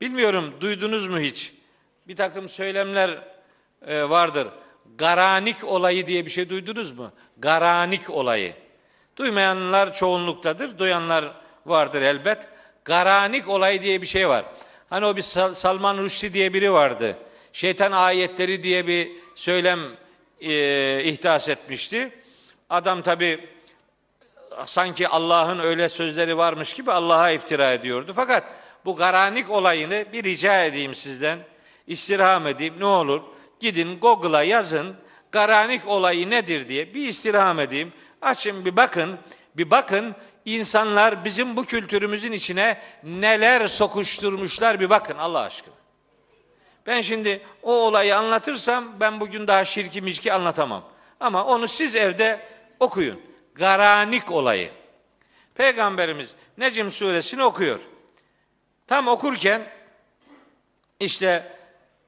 Bilmiyorum duydunuz mu hiç? Bir takım söylemler e, vardır. Garanik olayı diye bir şey duydunuz mu? Garanik olayı. Duymayanlar çoğunluktadır, duyanlar vardır elbet. Garanik olayı diye bir şey var. Hani o bir Sal- Salman Rushdie diye biri vardı. Şeytan ayetleri diye bir söylem e, ihdas etmişti. Adam tabi sanki Allah'ın öyle sözleri varmış gibi Allah'a iftira ediyordu. Fakat bu garanik olayını bir rica edeyim sizden. istirham edeyim ne olur. Gidin Google'a yazın. Garanik olayı nedir diye bir istirham edeyim. Açın bir bakın. Bir bakın insanlar bizim bu kültürümüzün içine neler sokuşturmuşlar bir bakın Allah aşkına. Ben şimdi o olayı anlatırsam ben bugün daha şirki mişki anlatamam. Ama onu siz evde okuyun. Garanik olayı. Peygamberimiz Necm suresini okuyor. Tam okurken işte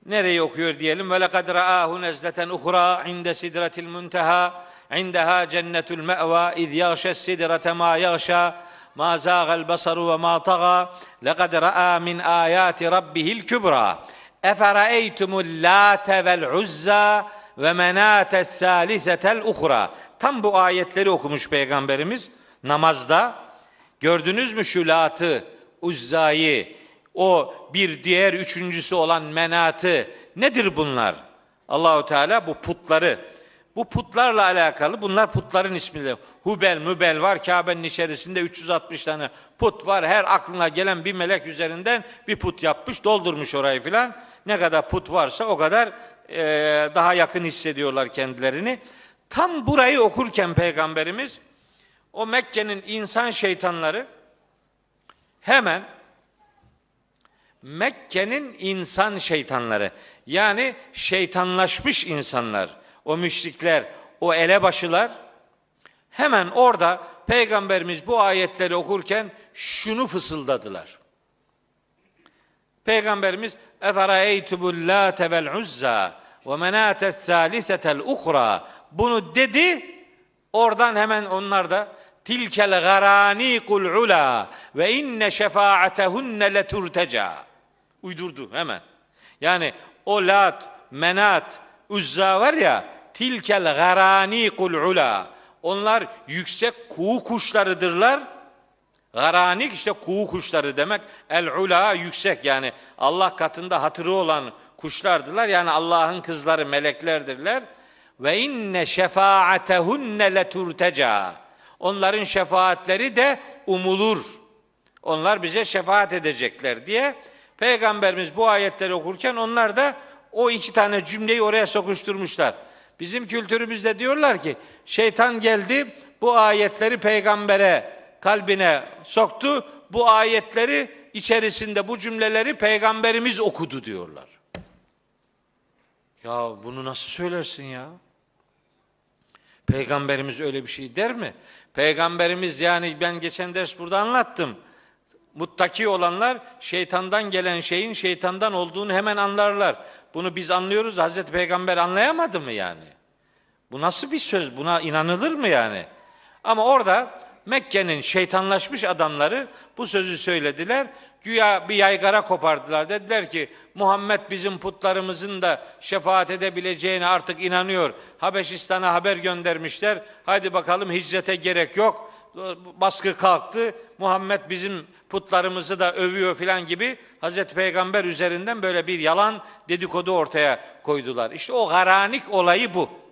nereyi okuyor diyelim. Ve lekad ra'ahu nezleten uhra inde sidretil munteha indeha cennetul me'va iz yağşes sidrete ma yağşa ma zâgel basaru ve ma taga lekad ra'a min ayati rabbihil kübra efera'eytumul lâte vel uzza ve menâtes sâlisetel uhra tam bu ayetleri okumuş peygamberimiz namazda. Gördünüz mü şu latı uzzayı o bir diğer üçüncüsü olan menatı nedir bunlar? Allahu Teala bu putları bu putlarla alakalı bunlar putların ismiyle. Hubel, Mübel var Kabe'nin içerisinde 360 tane put var. Her aklına gelen bir melek üzerinden bir put yapmış, doldurmuş orayı filan. Ne kadar put varsa o kadar e, daha yakın hissediyorlar kendilerini. Tam burayı okurken peygamberimiz o Mekke'nin insan şeytanları hemen Mekke'nin insan şeytanları yani şeytanlaşmış insanlar, o müşrikler, o elebaşılar hemen orada peygamberimiz bu ayetleri okurken şunu fısıldadılar. Peygamberimiz eferaytumul late vel uzza ve menates salisetel uhra bunu dedi oradan hemen onlar da tilkel garanikul ula ve inne şefaatehunne leturteca uydurdu hemen. Yani o lat, menat, uzza var ya tilkel garanikul ula onlar yüksek kuğu kuşlarıdırlar. Garanik işte kuğu kuşları demek. El ula yüksek yani Allah katında hatırı olan kuşlardılar. Yani Allah'ın kızları meleklerdirler. Ve inne şefaatehunne leturteca. Onların şefaatleri de umulur. Onlar bize şefaat edecekler diye Peygamberimiz bu ayetleri okurken onlar da o iki tane cümleyi oraya sokuşturmuşlar. Bizim kültürümüzde diyorlar ki şeytan geldi bu ayetleri peygambere kalbine soktu. Bu ayetleri içerisinde bu cümleleri peygamberimiz okudu diyorlar. Ya bunu nasıl söylersin ya? Peygamberimiz öyle bir şey der mi? Peygamberimiz yani ben geçen ders burada anlattım. Muttaki olanlar şeytandan gelen şeyin şeytandan olduğunu hemen anlarlar. Bunu biz anlıyoruz da Hazreti Peygamber anlayamadı mı yani? Bu nasıl bir söz? Buna inanılır mı yani? Ama orada Mekke'nin şeytanlaşmış adamları bu sözü söylediler. Güya bir yaygara kopardılar. Dediler ki Muhammed bizim putlarımızın da şefaat edebileceğine artık inanıyor. Habeşistan'a haber göndermişler. Haydi bakalım hicrete gerek yok. Baskı kalktı. Muhammed bizim putlarımızı da övüyor filan gibi Hazreti Peygamber üzerinden böyle bir yalan dedikodu ortaya koydular. İşte o garanik olayı bu.